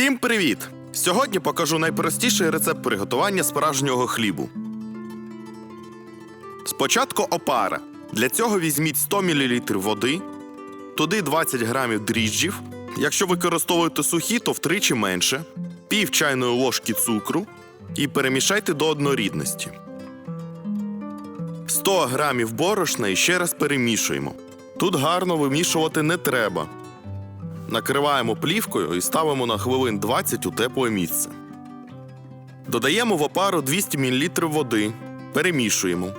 Всім привіт! Сьогодні покажу найпростіший рецепт приготування справжнього хлібу. Спочатку опара. Для цього візьміть 100 мл води, туди 20 грамів дріжджів. Якщо використовуєте сухі, то втричі менше, пів чайної ложки цукру і перемішайте до однорідності. 100 грамів борошна і ще раз перемішуємо. Тут гарно вимішувати не треба. Накриваємо плівкою і ставимо на хвилин 20 у тепле місце. Додаємо в опару 200 мл води, перемішуємо.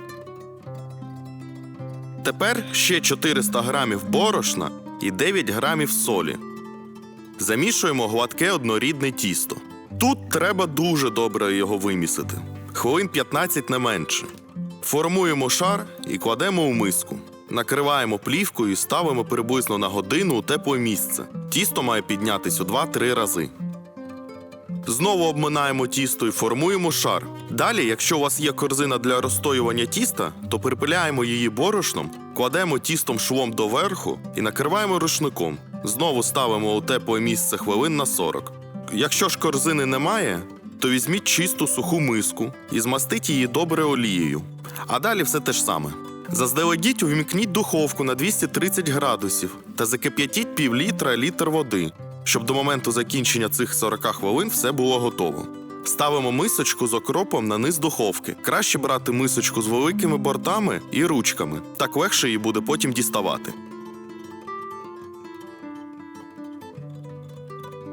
Тепер ще 400 грамів борошна і 9 грамів солі. Замішуємо гладке однорідне тісто. Тут треба дуже добре його вимісити. Хвилин 15 не менше. Формуємо шар і кладемо у миску. Накриваємо плівкою і ставимо приблизно на годину у тепле місце. Тісто має піднятись у 2-3 рази. Знову обминаємо тісто і формуємо шар. Далі, якщо у вас є корзина для розстоювання тіста, то припиляємо її борошном, кладемо тістом швом доверху і накриваємо рушником. Знову ставимо у тепле місце хвилин на 40. Якщо ж корзини немає, то візьміть чисту суху миску і змастіть її добре олією. А далі все те ж саме. Заздалегідь увімкніть духовку на 230 градусів та закип'ятіть пів літра літр води, щоб до моменту закінчення цих 40 хвилин все було готово. Ставимо мисочку з окропом на низ духовки. Краще брати мисочку з великими бортами і ручками. Так легше її буде потім діставати.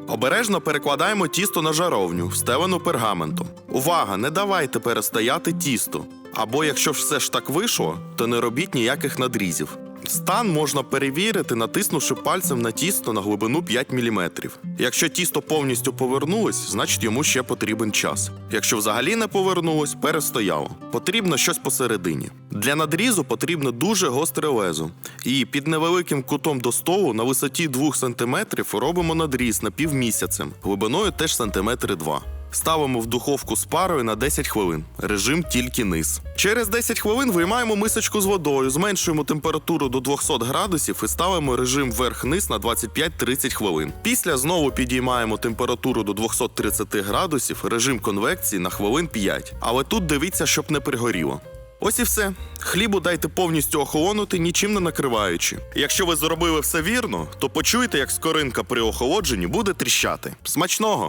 Обережно перекладаємо тісто на жаровню, встелену пергаментом. Увага! Не давайте перестояти тісто. Або якщо все ж так вийшло, то не робіть ніяких надрізів. Стан можна перевірити, натиснувши пальцем на тісто на глибину 5 мм. Якщо тісто повністю повернулось, значить йому ще потрібен час. Якщо взагалі не повернулось, перестояло. Потрібно щось посередині. Для надрізу потрібно дуже гостре лезо. І під невеликим кутом до столу на висоті 2 см робимо надріз на півмісяцем, глибиною теж сантиметри 2. Ставимо в духовку з парою на 10 хвилин. Режим тільки низ. Через 10 хвилин виймаємо мисочку з водою, зменшуємо температуру до 200 градусів і ставимо режим вверх-низ на 25-30 хвилин. Після знову підіймаємо температуру до 230 градусів, режим конвекції на хвилин 5. Але тут дивіться, щоб не пригоріло. Ось і все. Хлібу дайте повністю охолонути, нічим не накриваючи. Якщо ви зробили все вірно, то почуєте, як скоринка при охолодженні буде тріщати. Смачного!